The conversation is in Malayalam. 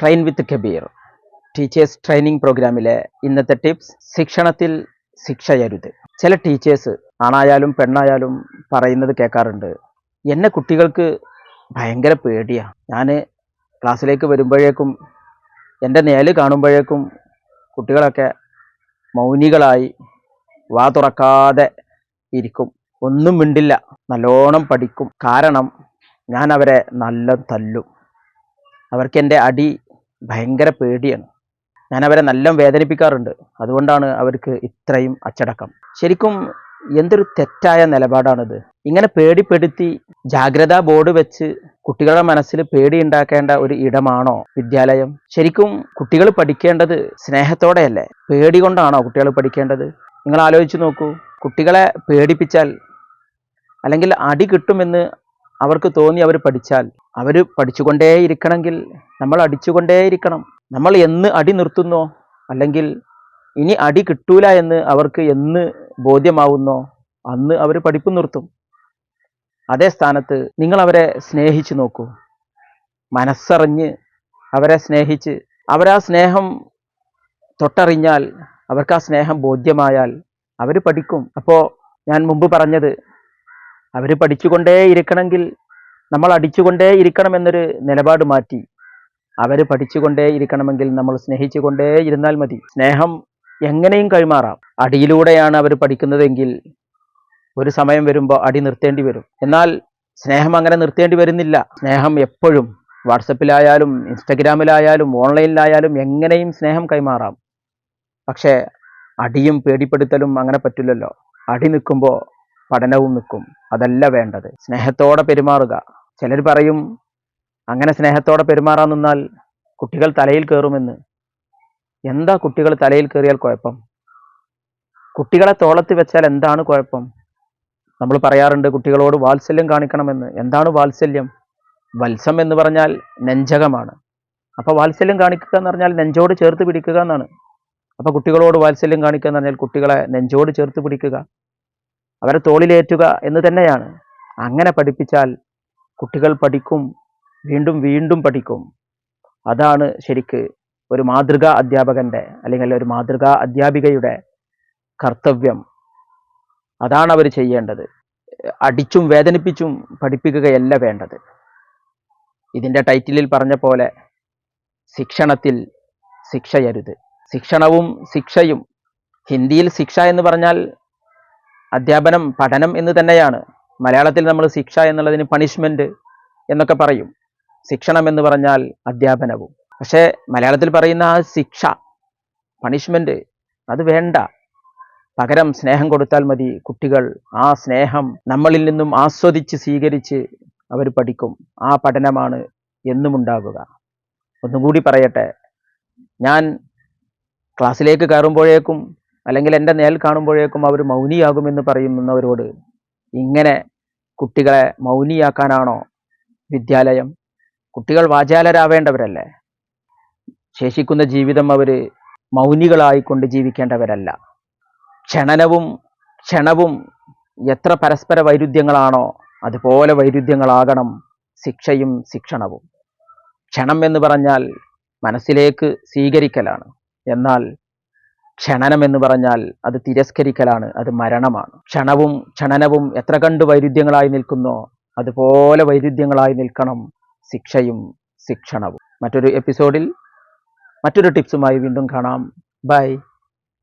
Train with Kabir teachers training പ്രോഗ്രാമിലെ ഇന്നത്തെ ടിപ്സ് ശിക്ഷണത്തിൽ ശിക്ഷയരുത് ചില ടീച്ചേഴ്സ് ആണായാലും പെണ്ണായാലും പറയുന്നത് കേൾക്കാറുണ്ട്. എന്നെ കുട്ടികൾക്ക് ഭയങ്കര പേടിയാണ് ഞാൻ ക്ലാസ്സിലേക്ക് വരുമ്പോഴേക്കും എന്റെ നേൽ കാണുമ്പോഴേക്കും കുട്ടികളൊക്കെ മൗനികളായി വാ തുറക്കാതെ ഇരിക്കും. ഒന്നും മിണ്ടില്ല. നല്ലോണം പഠിക്കും. കാരണം ഞാൻ അവരെ നല്ല തല്ലും. അവർക്ക് എന്റെ അടി ഭയങ്കര പേടിയാണ്. ഞാൻ അവരെ നല്ല വേദനിപ്പിക്കാറുണ്ട്. അതുകൊണ്ടാണ് അവർക്ക് ഇത്രയും അച്ചടക്കം. ശരിക്കും എന്തൊരു തെറ്റായ നിലപാടാണിത്. ഇങ്ങനെ പേടിപ്പെടുത്തി ജാഗ്രതാ ബോർഡ് വെച്ച് കുട്ടികളുടെ മനസ്സിൽ പേടി ഉണ്ടാക്കേണ്ട ഒരു ഇടമാണോ വിദ്യാലയം? ശരിക്കും കുട്ടികൾ പഠിക്കേണ്ടത് സ്നേഹത്തോടെയല്ലേ? പേടി കൊണ്ടാണോ കുട്ടികൾ പഠിക്കേണ്ടത്? നിങ്ങൾ ആലോചിച്ച് നോക്കൂ. കുട്ടികളെ പേടിപ്പിച്ചാൽ അല്ലെങ്കിൽ അടി കിട്ടുമെന്ന് അവർക്ക് തോന്നി അവർ പഠിച്ചാൽ. അവർ പഠിച്ചുകൊണ്ടേയിരിക്കണമെങ്കിൽ നമ്മൾ അടിച്ചുകൊണ്ടേയിരിക്കണം. നമ്മൾ എന്ന് അടി നിർത്തുന്നോ? അല്ലെങ്കിൽ ഇനി അടി കിട്ടൂല എന്ന് അവർക്ക് എന്ന് ബോധ്യമാവുന്നോ? അന്ന് അവർ പഠിപ്പ് നിർത്തും. അതേ സ്ഥാനത്ത് നിങ്ങൾ അവരെ സ്നേഹിച്ചു നോക്കൂ. മനസ്സറിഞ്ഞ് അവരെ സ്നേഹിച്ച് അവരാ സ്നേഹം തൊട്ടറിഞ്ഞാൽ അവർക്ക് ആ സ്നേഹം ബോധ്യമായാൽ അവർ പഠിക്കും. അപ്പോൾ ഞാൻ മുമ്പ് പറഞ്ഞത് അവർ പഠിച്ചുകൊണ്ടേ ഇരിക്കണമെങ്കിൽ നമ്മൾ അടിച്ചുകൊണ്ടേ ഇരിക്കണം എന്നൊരു നിലപാട് മാറ്റി അവർ പഠിച്ചുകൊണ്ടേ ഇരിക്കണമെങ്കിൽ നമ്മൾ സ്നേഹിച്ചുകൊണ്ടേ ഇരുന്നാൽ മതി. സ്നേഹം എങ്ങനെയും കൈമാറാം. അടിയിലൂടെയാണ് അവർ പഠിക്കുന്നതെങ്കിൽ ഒരു സമയം വരുമ്പോൾ അടി നിർത്തേണ്ടി വരും. എന്നാൽ സ്നേഹം അങ്ങനെ നിർത്തേണ്ടി വരുന്നില്ല. സ്നേഹം എപ്പോഴും വാട്സപ്പിലായാലും ഇൻസ്റ്റഗ്രാമിലായാലും ഓൺലൈനിലായാലും എങ്ങനെയും സ്നേഹം കൈമാറാം. പക്ഷേ അടിയും പേടിപ്പെടുത്തലും അങ്ങനെ പറ്റില്ലല്ലോ. അടി നിൽക്കുമ്പോൾ പഠനവും നിൽക്കും. അതല്ല വേണ്ടത്. സ്നേഹത്തോടെ പെരുമാറുക. ചിലർ പറയും അങ്ങനെ സ്നേഹത്തോടെ പെരുമാറാൻ നിന്നാൽ കുട്ടികൾ തലയിൽ കയറുമെന്ന് എന്താ കുട്ടികൾ തലയിൽ കയറിയാൽ കുഴപ്പം? കുട്ടികളെ തോളത്ത് വെച്ചാൽ എന്താണ് കുഴപ്പം? നമ്മൾ പറയാറുണ്ട് കുട്ടികളോട് വാത്സല്യം കാണിക്കണമെന്ന്. എന്താണ് വാത്സല്യം? വത്സം എന്ന് പറഞ്ഞാൽ നെഞ്ചകമാണ്. അപ്പോൾ വാത്സല്യം കാണിക്കുക എന്ന് പറഞ്ഞാൽ നെഞ്ചോട് ചേർത്ത് പിടിക്കുക എന്നാണ്. അപ്പോൾ കുട്ടികളോട് വാത്സല്യം കാണിക്കുക എന്ന് പറഞ്ഞാൽ കുട്ടികളെ നെഞ്ചോട് ചേർത്ത് പിടിക്കുക. അവരെ തോളിലേറ്റുക എന്ന് തന്നെയാണ്. അങ്ങനെ പഠിപ്പിച്ചാൽ കുട്ടികൾ പഠിക്കും വീണ്ടും വീണ്ടും പഠിക്കും. അതാണ് ശരിക്ക് ഒരു മാതൃകാ അധ്യാപകന്റെ അല്ലെങ്കിൽ ഒരു മാതൃകാ അധ്യാപികയുടെ കർത്തവ്യം. അതാണ് അവർ ചെയ്യേണ്ടത്. അടിച്ചും വേദനിപ്പിച്ചും പഠിപ്പിക്കുകയല്ല വേണ്ടത്. ഇതിന്റെ ടൈറ്റിലിൽ പറഞ്ഞ പോലെ ശിക്ഷണത്തിൽ ശിക്ഷയരുത്. ശിക്ഷണവും ശിക്ഷയും ഹിന്ദിയിൽ ശിക്ഷ എന്ന് പറഞ്ഞാൽ അധ്യാപനം പഠനം എന്ന് തന്നെയാണ്. മലയാളത്തിൽ നമ്മൾ ശിക്ഷ എന്നുള്ളതിന് പണിഷ്മെന്റ് എന്നൊക്കെ പറയും. ശിക്ഷണം എന്ന് പറഞ്ഞാൽ അധ്യാപനവും. പക്ഷേ മലയാളത്തിൽ പറയുന്ന ആ ശിക്ഷ പണിഷ്മെന്റ് അത് വേണ്ട. പകരം സ്നേഹം കൊടുത്താൽ മതി കുട്ടികൾ. ആ സ്നേഹം നമ്മളിൽ നിന്നും ആസ്വദിച്ച് സ്വീകരിച്ച് അവർ പഠിക്കും. ആ പഠനമാണ് എന്നും ഉണ്ടാകുക ഒന്നുകൂടി പറയട്ടെ. ഞാൻ ക്ലാസ്സിലേക്ക് കയറുമ്പോഴേക്കും അല്ലെങ്കിൽ എന്റെ നേൽ കാണുമ്പോഴേക്കും അവർ മൗനിയാകുമെന്ന് പറയുന്നവരോട് ഇങ്ങനെ കുട്ടികളെ മൗനിയാക്കാനാണോ വിദ്യാലയം? കുട്ടികൾ വാചാലരാവേണ്ടവരല്ലേ? ശേഷിക്കുന്ന ജീവിതം അവർ മൗനികളായിക്കൊണ്ട് ജീവിക്കേണ്ടവരല്ല. ക്ഷണനവും ക്ഷണവും എത്ര പരസ്പര വൈരുദ്ധ്യങ്ങളാണോ അതുപോലെ വൈരുദ്ധ്യങ്ങളാകണം ശിക്ഷയും ശിക്ഷണവും. ക്ഷണം എന്ന് പറഞ്ഞാൽ മനസ്സിലേക്ക് സ്വീകരിക്കലാണ്. എന്നാൽ ക്ഷണനം എന്ന് പറഞ്ഞാൽ അത് തിരസ്കരിക്കലാണ് അത് മരണമാണ്. ക്ഷണവും ക്ഷണനവും എത്ര കണ്ട് വൈരുദ്ധ്യങ്ങളായി നിൽക്കുന്നോ അതുപോലെ വൈരുദ്ധ്യങ്ങളായി നിൽക്കണം ശിക്ഷയും ശിക്ഷണവും. മറ്റൊരു എപ്പിസോഡിൽ മറ്റൊരു ടിപ്സുമായി വീണ്ടും കാണാം. ബൈ